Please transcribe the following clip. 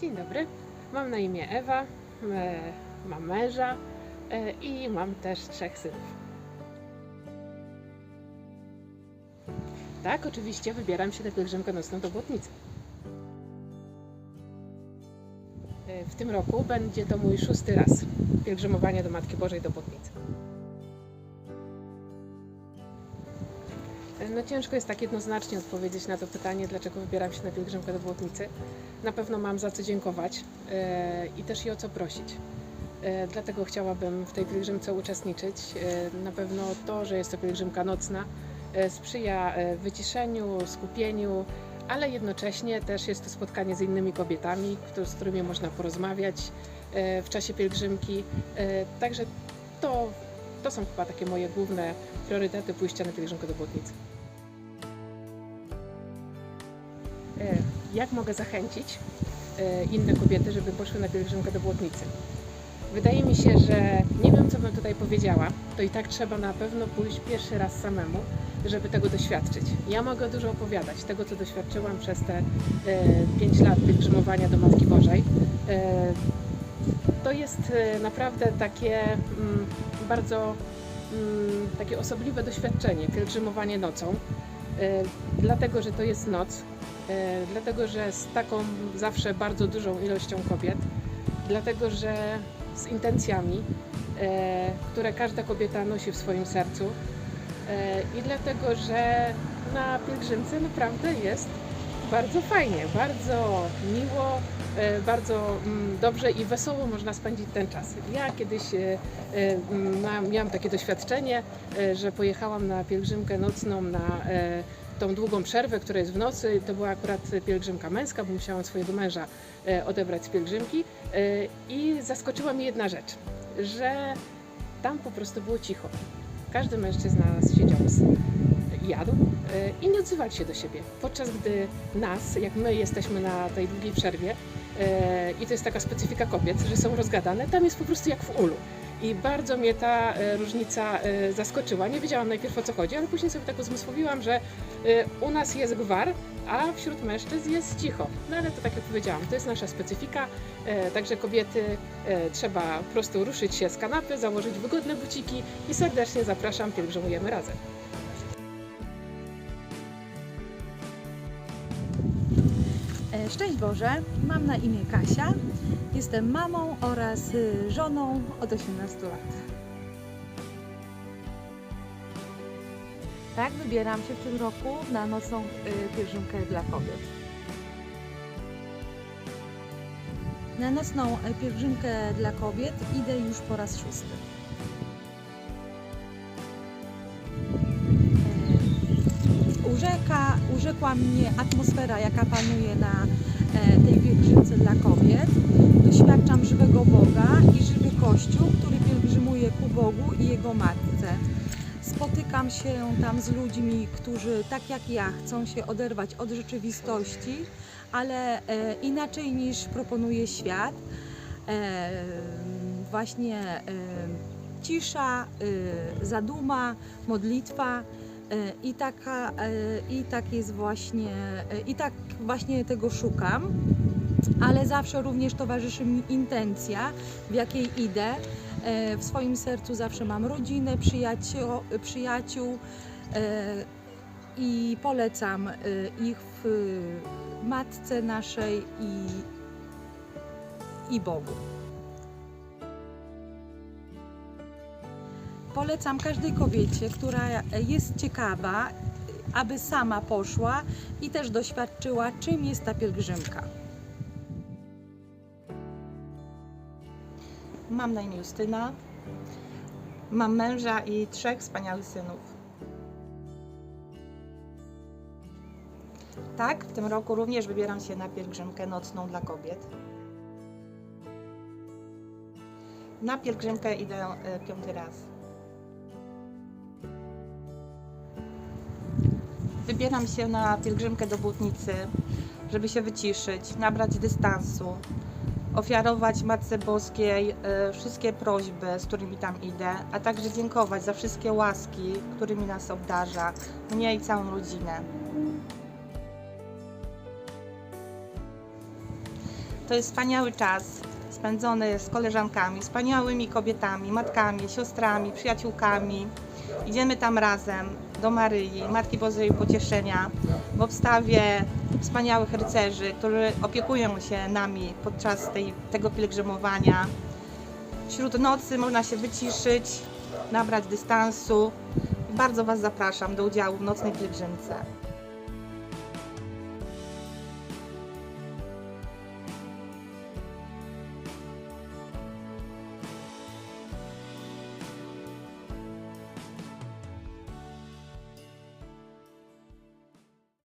Dzień dobry. Mam na imię Ewa, e, mam męża e, i mam też trzech synów. Tak, oczywiście wybieram się na pielgrzymkę nocną do Błotnicy. E, W tym roku będzie to mój szósty raz pielgrzymowania do Matki Bożej do Błotnicy. No ciężko jest tak jednoznacznie odpowiedzieć na to pytanie, dlaczego wybieram się na pielgrzymkę do Błotnicy. Na pewno mam za co dziękować e, i też i o co prosić. E, Dlatego chciałabym w tej pielgrzymce uczestniczyć. E, Na pewno to, że jest to pielgrzymka nocna, sprzyja wyciszeniu, skupieniu, ale jednocześnie też jest to spotkanie z innymi kobietami, z którymi można porozmawiać w czasie pielgrzymki. Także to, to są chyba takie moje główne priorytety pójścia na pielgrzymkę do Błotnicy. Jak mogę zachęcić e, inne kobiety, żeby poszły na pielgrzymkę do Błotnicy? Wydaje mi się, że nie wiem, co bym tutaj powiedziała, to i tak trzeba na pewno pójść pierwszy raz samemu, żeby tego doświadczyć. Ja mogę dużo opowiadać tego, co doświadczyłam przez te 5 lat pielgrzymowania do Matki Bożej. E, to jest e, naprawdę takie mm, bardzo mm, takie osobliwe doświadczenie, pielgrzymowanie nocą, e, dlatego, że to jest noc, e, dlatego, że z taką zawsze bardzo dużą ilością kobiet, dlatego, że z intencjami, e, które każda kobieta nosi w swoim sercu e, i dlatego, że na pielgrzymce naprawdę jest bardzo fajnie, bardzo miło, e, bardzo mm, dobrze i wesoło można spędzić ten czas. Ja kiedyś e, e, mm, miałam takie doświadczenie, e, że pojechałam na pielgrzymkę nocną na e, tą długą przerwę, która jest w nocy. To była akurat pielgrzymka męska, bo musiałam swojego męża e, odebrać z pielgrzymki e, i zaskoczyła mnie jedna rzecz, że tam po prostu było cicho. Każdy mężczyzna siedział, z- jadł e, i nie odzywali się do siebie. Podczas gdy nas, jak my jesteśmy na tej długiej przerwie, i to jest taka specyfika kobiet, że są rozgadane, tam jest po prostu jak w ulu. I bardzo mnie ta e, różnica e, zaskoczyła. Nie wiedziałam najpierw o co chodzi, ale później sobie tak uzmysłowiłam, że e, u nas jest gwar, a wśród mężczyzn jest cicho. No ale to tak jak powiedziałam, to jest nasza specyfika, także kobiety trzeba po prostu ruszyć się z kanapy, założyć wygodne buciki i serdecznie zapraszam, pielgrzymujemy razem. Szczęść Boże, mam na imię Kasia. Jestem mamą oraz y, żoną od 18 lat. Tak, wybieram się w tym roku na nocną y, pielgrzymkę dla kobiet. Na nocną e, pielgrzymkę dla kobiet idę już po raz szósty. Urzeka, urzekła mnie atmosfera, jaka panuje na e, tej pielgrzymce dla kobiet. Doświadczam żywego Boga i żywy Kościół, który pielgrzymuje ku Bogu i Jego Matce. Spotykam się tam z ludźmi, którzy tak jak ja chcą się oderwać od rzeczywistości, ale e, inaczej niż proponuje świat. E, właśnie cisza, zaduma, modlitwa. E, I, taka, e, I tak jest właśnie, e, i tak właśnie tego szukam, ale zawsze również towarzyszy mi intencja, w jakiej idę. W swoim sercu zawsze mam rodzinę, przyjaciół, przyjaciół i polecam ich w Matce naszej i, i Bogu. Polecam każdej kobiecie, która jest ciekawa, aby sama poszła i też doświadczyła, czym jest ta pielgrzymka. Mam na imię Justyna. Mam męża i trzech wspaniałych synów. Tak, w tym roku również wybieram się na pielgrzymkę nocną dla kobiet. Na pielgrzymkę idę e, piąty raz. Wybieram się na pielgrzymkę do Błotnicy, żeby się wyciszyć, nabrać dystansu, ofiarować Matce Boskiej e, wszystkie prośby, z którymi tam idę, a także dziękować za wszystkie łaski, którymi nas obdarza, mnie i całą rodzinę. To jest wspaniały czas spędzony z koleżankami, wspaniałymi kobietami, matkami, siostrami, przyjaciółkami. Idziemy tam razem do Maryi, Matki Bożej Pocieszenia, w obstawie wspaniałych rycerzy, którzy opiekują się nami podczas tej, tego pielgrzymowania. Wśród nocy można się wyciszyć, nabrać dystansu. Bardzo Was zapraszam do udziału w nocnej pielgrzymce.